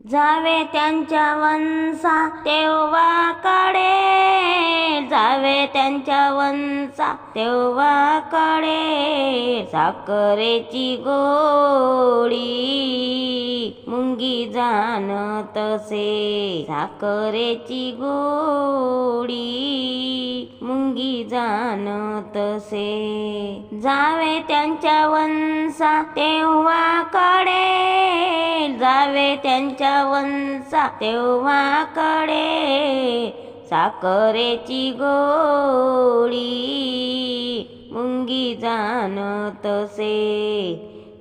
जावे त्यांच्या वंसा तेव्हा कडे जावे त्यांच्या वंसा तेव्हा कडे साखरेची गोडी मुंगी जाण तसे साखरेची गोडी मुंगी जाण तसे जावे त्यांच्या वंसा तेव्हा कडे जावे त्यांच्या वंसा तेव्हा कडे साखरेची गोळी. मुंगी जाण तसे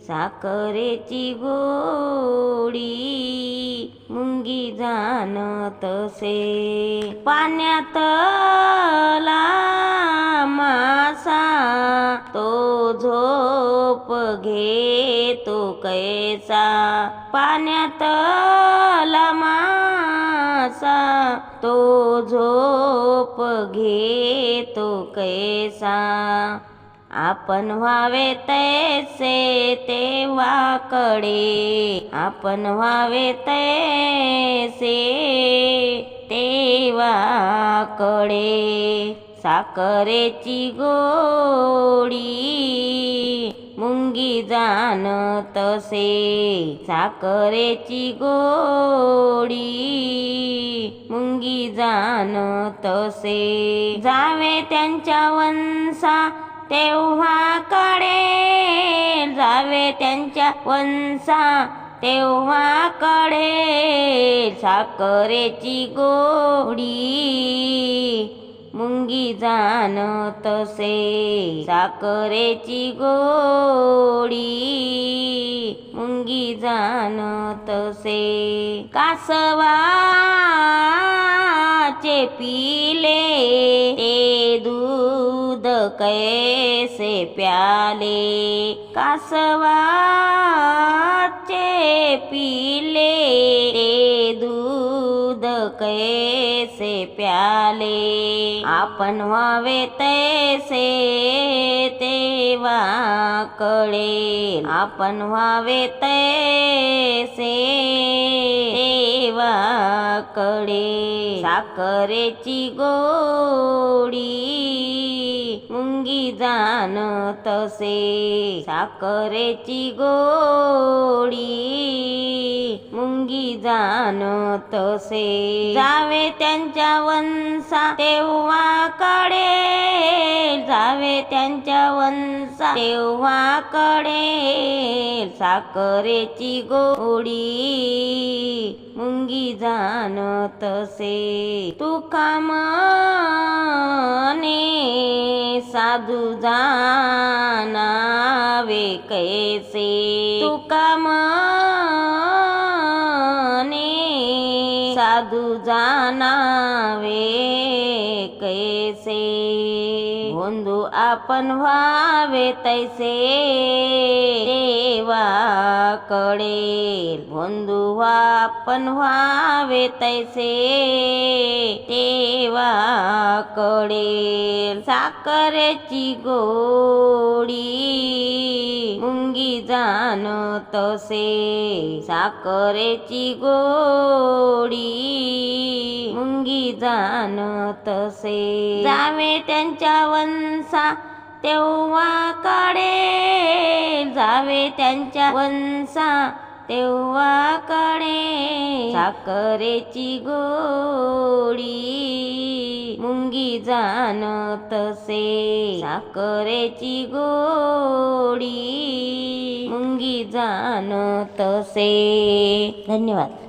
साखरेची गोडी मुंगी जाण तसे पाण्यात मासा तो झोप घे तो कैसा? पाण्यात मासा तो झोप घेतो कैसा? आपण व्हावे तैसे तेव्हा कडे आपण व्हावे तैसे तेव्हा कडे साखरेची गोडी. मुंगी जान तसे साखरेची गोडी. मुंगी जान तसे जावे त्यांच्या वंसा तेव्हा कडे जावे त्यांच्या वंसा तेव्हा कडे साखरेची गोडी. मुंगी जाण तसे साखरेची गोडी. मुंगी जाण तसे कासवाचे पिले ते दूध कैसे प्याले. कासवाचे पिले ते कैसे प्याले? आपण व्हावे तैसे तेव्हा कळे. आपण व्हावे तैसे तेव्हा कळे साखरेची गोडी मुंगी जाण तसे. साखरेची गोडी मुंगी जाण तसे. जावे त्यांच्या वंसा तेव्हा कडे जावे त्यांच्या वंसा तेव्हा कडे साखरेची गोडी मुंगी जान तसे तुका मने साधू जानावे कैसे? तुका मने साधू जानावे कैसे? बंधू आपण व्हावे तैसे देवा कडे बंधू आपण व्हावे तैसे देवा कडे साखरेची गोडी मुंगी जाण तसे. साखरेची गोडी मुंगी जाण तसे. जावे त्यांच्या वंसा तेव्हा कडे जावे त्यांच्या वंसा तेव्हा कडे साखरेची गोडी मुंगी जाण तसे साखरेची गोडी मुंगी जाण तसे धन्यवाद.